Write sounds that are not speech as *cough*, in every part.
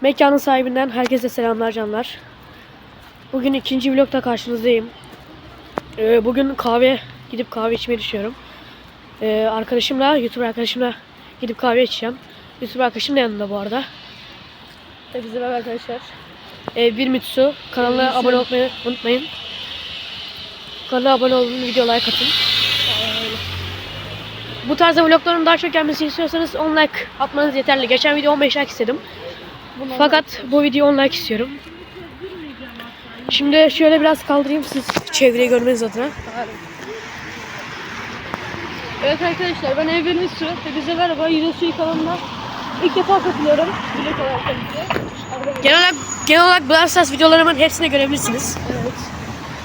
Mekanın sahibinden herkese selamlar canlar. Bugün ikinci vlogda karşınızdayım. Ee, bugün kahve gidip kahve içmeyi düşünüyorum. Ee, arkadaşımla, YouTube arkadaşımla gidip kahve içeceğim. YouTube arkadaşım da yanında bu arada. Hepinize merhaba arkadaşlar. Ee, bir Mitsu. Kanalına abone olmayı unutmayın. Kanala abone olun, video like atın. Bu tarzda vlogların daha çok gelmesini istiyorsanız 10 like atmanız yeterli. Geçen video 15 like istedim. Fakat bu video 10 like istiyorum. Şimdi şöyle biraz kaldırayım siz çevreyi görmeniz adına. Evet arkadaşlar ben Evren Üstü. Hepinize merhaba. Yine Suyu kanalına ilk defa katılıyorum. Vlog olarak tabii ki. Genel olarak, genel olarak Brawl Stars videolarımın hepsine görebilirsiniz. Evet.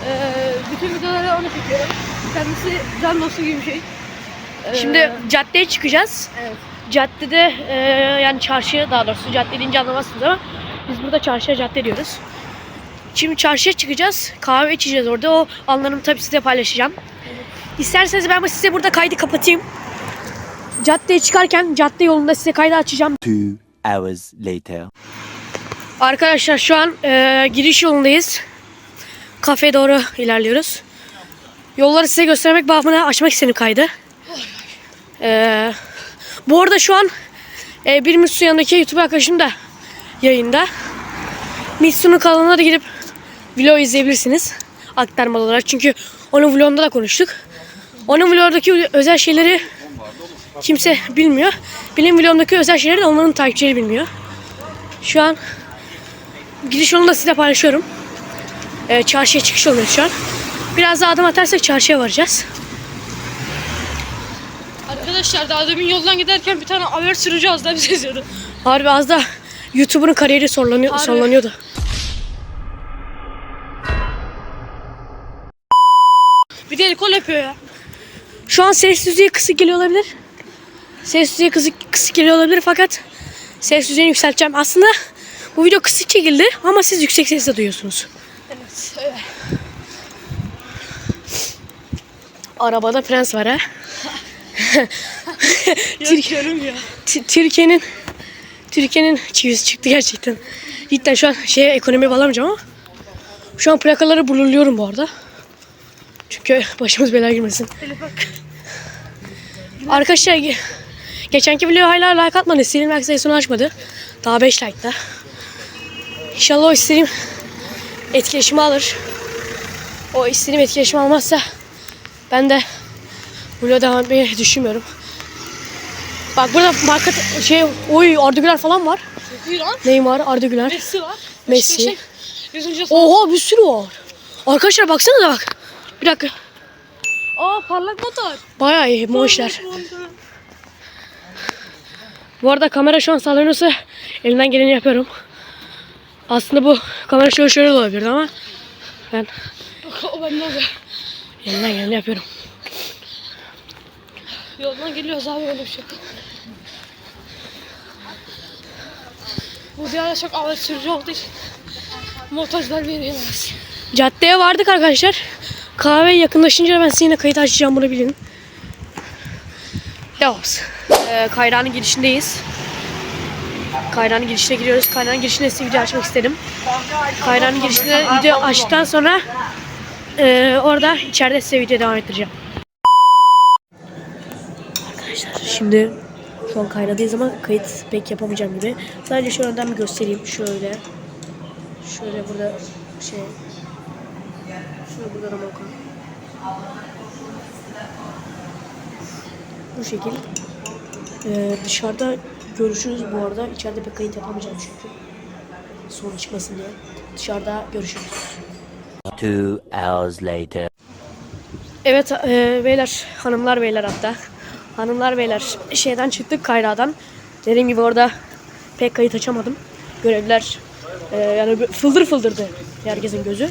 Ee, bütün videoları onu çekiyorum. Kendisi can dostu gibi bir şey. Ee, Şimdi caddeye çıkacağız. evet. Caddede e, yani çarşıya daha doğrusu cadde deyince anlamazsınız ama biz burada çarşıya cadde diyoruz. Şimdi çarşıya çıkacağız. Kahve içeceğiz orada. O anlarımı tabii size paylaşacağım. İsterseniz ben size burada kaydı kapatayım. Caddeye çıkarken cadde yolunda size kaydı açacağım. Two hours later. Arkadaşlar şu an e, giriş yolundayız. Kafeye doğru ilerliyoruz. Yolları size göstermek babına açmak istedim kaydı. E, bu arada şu an e, bir Mitsu yanındaki YouTube arkadaşım da yayında. Mitsu'nun kanalına da gidip vlog izleyebilirsiniz. Aktarmalı olarak. Çünkü onun vlogunda da konuştuk. Onun vlogdaki özel şeyleri kimse bilmiyor. Benim vlogumdaki özel şeyleri de onların takipçileri bilmiyor. Şu an Gidiş yolunu da size paylaşıyorum. Ee, çarşıya çıkış yolundayız şu an. Biraz daha adım atarsak çarşıya varacağız. Arkadaşlar daha demin yoldan giderken bir tane haber sürücü az daha bize yazıyordu. Harbi az da YouTuber'ın kariyeri sorlanıyor, Harbi. sallanıyordu. Bir de kol yapıyor ya. Şu an ses düzeyi kısık geliyor olabilir. Ses düzeyi kısık, kısık geliyor olabilir fakat ses düzeyini yükselteceğim. Aslında bu video kısık çekildi ama siz yüksek sesle duyuyorsunuz. Evet. evet. Arabada prens var ha. *laughs* Yaşıyorum ya. T- Türkiye'nin Türkiye'nin çivisi çıktı gerçekten. Cidden şu an şeye ekonomiye bağlamayacağım ama şu an plakaları blurluyorum bu arada. Çünkü başımız belaya girmesin. Arkadaşlar ge- geçenki video hala like atmadı. İstediğim like sayısını açmadı. Daha 5 like'da. İnşallah o istediğim etkileşimi alır. O istediğim etkileşimi almazsa ben de vloga devam etmeyi düşünmüyorum. Bak burada marka şey oy Arda Güler falan var. Çok iyi lan. Neymar, Arda Güler. Messi var. Messi. Şey, Yüzüncü Oha bir sürü var. Arkadaşlar baksanıza bak. Bir dakika. Aa parlak motor. Bayağı iyi işler. Bu arada kamera şu an sallanıyorsa elimden geleni yapıyorum. Aslında bu kamera şöyle şöyle de olabilirdi ama ben *laughs* o bende oluyor. elimden geleni yapıyorum. Yoldan geliyoruz abi öyle bir şey. Bu bir ara çok ağır sürücü olduğu için montajlar veriyoruz. Caddeye vardık arkadaşlar. Kahve yakınlaşınca ben size yine kayıt açacağım bunu bilin. Devam. Ee, Kayra'nın girişindeyiz. Kayra'nın girişine giriyoruz. Kayra'nın girişinde size video açmak istedim. Kayra'nın girişinde video açtıktan sonra e, orada içeride size video devam ettireceğim. Arkadaşlar şimdi şu an Kayra'dayız ama kayıt pek yapamayacağım gibi. Sadece şu önden bir göstereyim. Şöyle. Şöyle burada şey Şurada burada Ramoka. Bu şekil. Ee, dışarıda görüşürüz bu arada. İçeride pek kayıt yapamayacağım çünkü. Sorun çıkmasın diye. Dışarıda görüşürüz. Two hours later. Evet e, beyler, hanımlar beyler hatta. Hanımlar beyler şeyden çıktık Kayra'dan. Dediğim gibi orada pek kayıt açamadım. Görevliler e, yani fıldır fıldırdı herkesin gözü.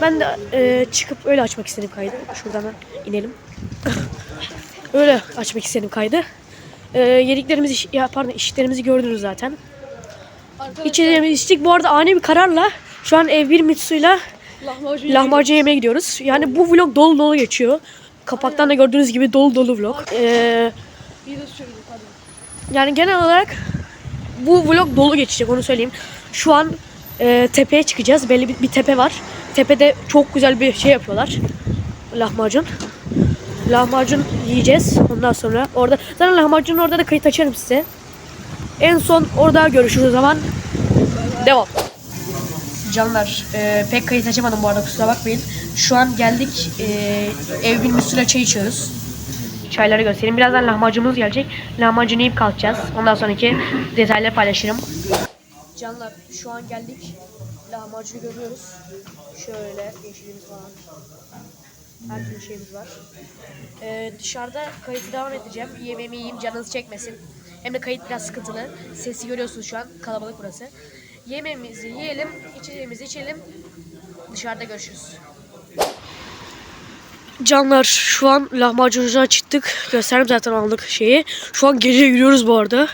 Ben de e, çıkıp öyle açmak istedim kaydı. Şuradan da inelim. *laughs* öyle açmak istedim kaydı. E, yediklerimizi, ya pardon içtiklerimizi gördünüz zaten. İçeceğimizi içtik. Bu arada ani bir kararla şu an ev bir Mitsu'yla lahmacun lahmacun yemeye gidiyoruz. Yani bu vlog dolu dolu geçiyor. Kapaktan da gördüğünüz gibi dolu dolu vlog. Ee, yani genel olarak bu vlog dolu geçecek onu söyleyeyim. Şu an e, tepeye çıkacağız. Belli bir, bir tepe var. Tepede çok güzel bir şey yapıyorlar. Lahmacun. Lahmacun yiyeceğiz. Ondan sonra orada zaten lahmacunun orada da kayıt açarım size. En son orada görüşürüz o zaman. Devam. Canlar e, pek kayıt açamadım bu arada kusura bakmayın. Şu an geldik e, ev bilmüsüne çay içiyoruz. Çayları göstereyim. Birazdan lahmacunumuz gelecek. Lahmacunu yiyip kalkacağız. Ondan sonraki detayları paylaşırım. Canlar şu an geldik. Lahmacunu görüyoruz. Şöyle yeşilimiz falan. Her türlü şeyimiz var. Ee, dışarıda kayıtı devam edeceğim. Yemeğimi yiyeyim canınız çekmesin. Hem de kayıt biraz sıkıntılı. Sesi görüyorsunuz şu an. Kalabalık burası. Yemeğimizi yiyelim, içeceğimizi içelim. Dışarıda görüşürüz. Canlar şu an lahmacuncudan çıktık. Gösterdim zaten aldık şeyi. Şu an gece yürüyoruz bu arada.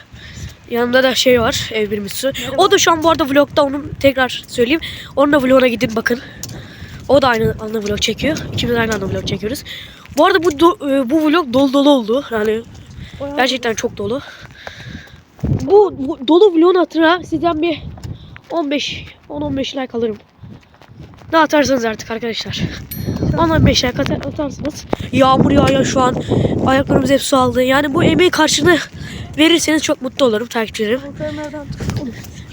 Yanında da şey var ev birmisi. O da şu an bu arada vlogda onun tekrar söyleyeyim. Onun da vloguna gidin bakın. O da aynı anda vlog çekiyor. İkimiz aynı anda vlog çekiyoruz. Bu arada bu do- e, bu vlog dolu dolu oldu. Yani gerçekten çok dolu. Bu, bu dolu vlogun hatırına sizden bir 15 10-15 like alırım. Ne atarsanız artık arkadaşlar. 10-15 like atar, atarsınız. Yağmur yağıyor şu an. Ayaklarımız hep su aldı. Yani bu emeği karşını verirseniz çok mutlu olurum takipçilerim.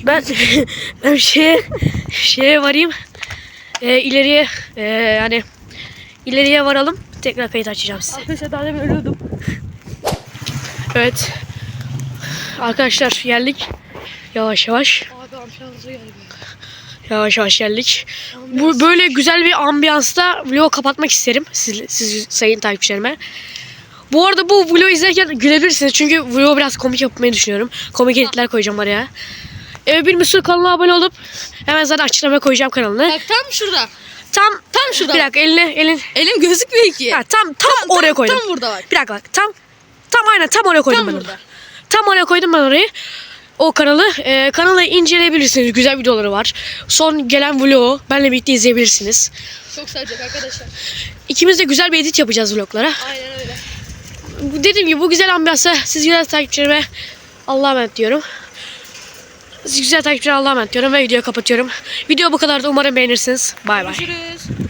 Ben *laughs* ben şeye şeye varayım. Ee, ileriye e, yani ileriye varalım. Tekrar kayıt açacağım size. Arkadaşlar daha demin ölüyordum. Evet. Arkadaşlar geldik. Yavaş yavaş. Yavaş yavaş geldik. Bu böyle güzel bir ambiyansta vlogu kapatmak isterim siz, siz sayın takipçilerime. Bu arada bu vlogu izlerken gülebilirsiniz çünkü vlogu biraz komik yapmayı düşünüyorum. Komik editler koyacağım oraya. Ee, bir Müslü kanalına abone olup hemen zaten açıklamaya koyacağım kanalını. Bak tam şurada. Tam Tam şurada. bir dakika elini elin Elim gözükmüyor ki. ha, tam tam, oraya koydum. Tam burada bak. Bir dakika bak tam tam aynen tam oraya koydum Tam ben burada. onu. Tam oraya koydum ben orayı. O kanalı. Ee, kanalı inceleyebilirsiniz. Güzel videoları var. Son gelen vlogu benle birlikte izleyebilirsiniz. Çok saracak arkadaşlar. İkimiz de güzel bir edit yapacağız vloglara. Aynen öyle. Dediğim gibi bu güzel ambiyansa siz güzel takipçilerime Allah'a emanet diyorum. Siz güzel takipçilerime Allah'a emanet diyorum ve videoyu kapatıyorum. Video bu kadardı. Umarım beğenirsiniz. Bay bay. Görüşürüz.